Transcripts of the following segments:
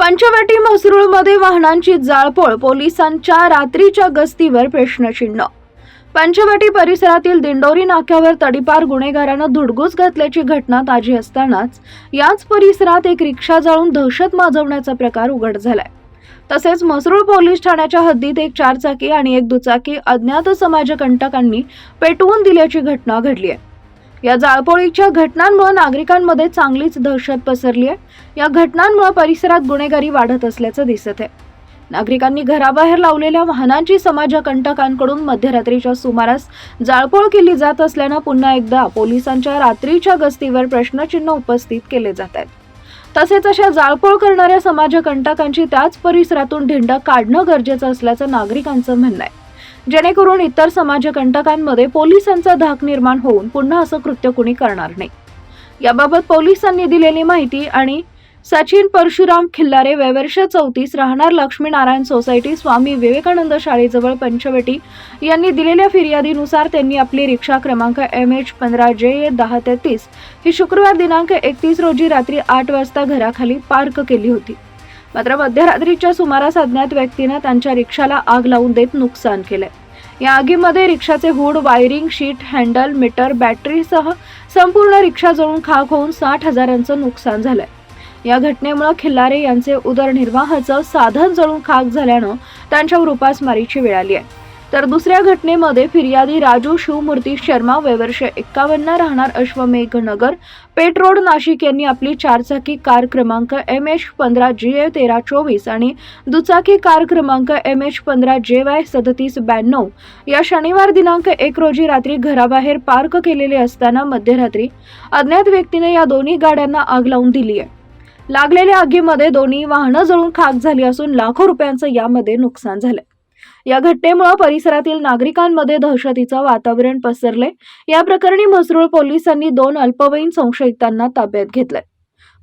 पंचवटी म्हसरूळमध्ये वाहनांची जाळपोळ पोलिसांच्या रात्रीच्या गस्तीवर प्रश्नचिन्ह. पंचवटी परिसरातील दिंडोरी नाक्यावर तडीपार गुन्हेगारानं धुडगूस घातल्याची घटना ताजी असतानाच याच परिसरात एक रिक्षा जाळून दहशत माजवण्याचा प्रकार उघड झालाय. तसेच मसरूळ पोलीस ठाण्याच्या हद्दीत एक चारचाकी आणि एक दुचाकी अज्ञात समाजकंटकांनी पेटवून दिल्याची घटना घडली आहे. या जाळपोळीच्या घटनांमुळे नागरिकांमध्ये चांगलीच दहशत पसरली आहे. या घटनांमुळे परिसरात गुन्हेगारी वाढत असल्याचं दिसत आहे. नागरिकांनी घराबाहेर लावलेल्या वाहनांची समाजकंटकांकडून मध्यरात्रीच्या सुमारास जाळपोळ केली जात असल्यानं पुन्हा एकदा पोलिसांच्या रात्रीच्या गस्तीवर प्रश्नचिन्ह उपस्थित केले जात आहेत. तसेच अशा जाळपोळ करणाऱ्या समाजकंटकांची त्याच परिसरातून ढिंड काढणं गरजेचं असल्याचं नागरिकांचं म्हणणं आहे. जेणेकरून इतर समाजकंटकांमध्ये पोलिसांचा धाक निर्माण होऊन पुन्हा असं कृत्य कुणी करणार नाही. याबाबत पोलिसांनी दिलेली माहिती आणि सचिन परशुराम खिल्लारे वयवर्ष चौतीस राहणार लक्ष्मीनारायण सोसायटी स्वामी विवेकानंद शाळेजवळ पंचवटी यांनी दिलेल्या फिर्यादीनुसार त्यांनी आपली रिक्षा क्रमांक एम एच पंधरा जे ए दहा तेहतीस ही शुक्रवार दिनांक एकतीस रोजी रात्री आठ वाजता घराखाली पार्क केली होती. मात्र मध्यरात्रीच्या सुमारास अज्ञात व्यक्तीनं त्यांच्या रिक्षाला आग लावून देत नुकसान केलंय. या आगीमध्ये रिक्षाचे hood wiring seat handle meter बॅटरीसह संपूर्ण रिक्षा जळून खाक होऊन साठ हजारांचं नुकसान झालंय. या घटनेमुळे खिल्लारे यांचे उदरनिर्वाहाचं साधन जळून खाक झाल्यानं त्यांच्यावर उपासमारीची वेळ आली आहे. तर दुसऱ्या घटनेमध्ये फिर्यादी राजू शिवमूर्ती शर्मा वयवर्षे एक्कावन्न राहणार अश्वमेघ नगर पेट रोड नाशिक यांनी आपली चारचाकी कार क्रमांक एम एच पंधरा जी ए तेरा चोवीस आणि दुचाकी कार क्रमांक एम एच पंधरा जे वाय सदतीस ब्याण्णव या शनिवार दिनांक एक रोजी रात्री घराबाहेर पार्क केलेले असताना मध्यरात्री अज्ञात व्यक्तीने या दोन्ही गाड्यांना आग लावून दिली आहे. लागलेल्या आगीमध्ये दोन्ही वाहनं जळून खाक झाली असून लाखो रुपयांचं यामध्ये नुकसान झालं या घटनेमुळे परिसरातील नागरिकांमध्ये दहशतीचं वातावरण पसरले. या प्रकरणी म्हसरूळ पोलिसांनी दोन अल्पवयीन संशयितांना ताब्यात घेतलंय.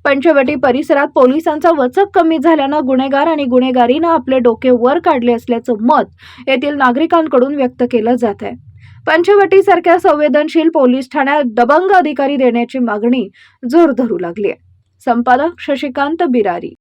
पंचवटी परिसरात पोलिसांचा वचक कमी झाल्यानं गुन्हेगार आणि गुन्हेगारीनं आपले डोके वर काढले असल्याचं मत येथील नागरिकांकडून व्यक्त केलं जात आहे. पंचवटीसारख्या संवेदनशील पोलीस ठाण्यात दबंग अधिकारी देण्याची मागणी जोर धरू लागली आहे. संपादक शशिकांत बिरारी.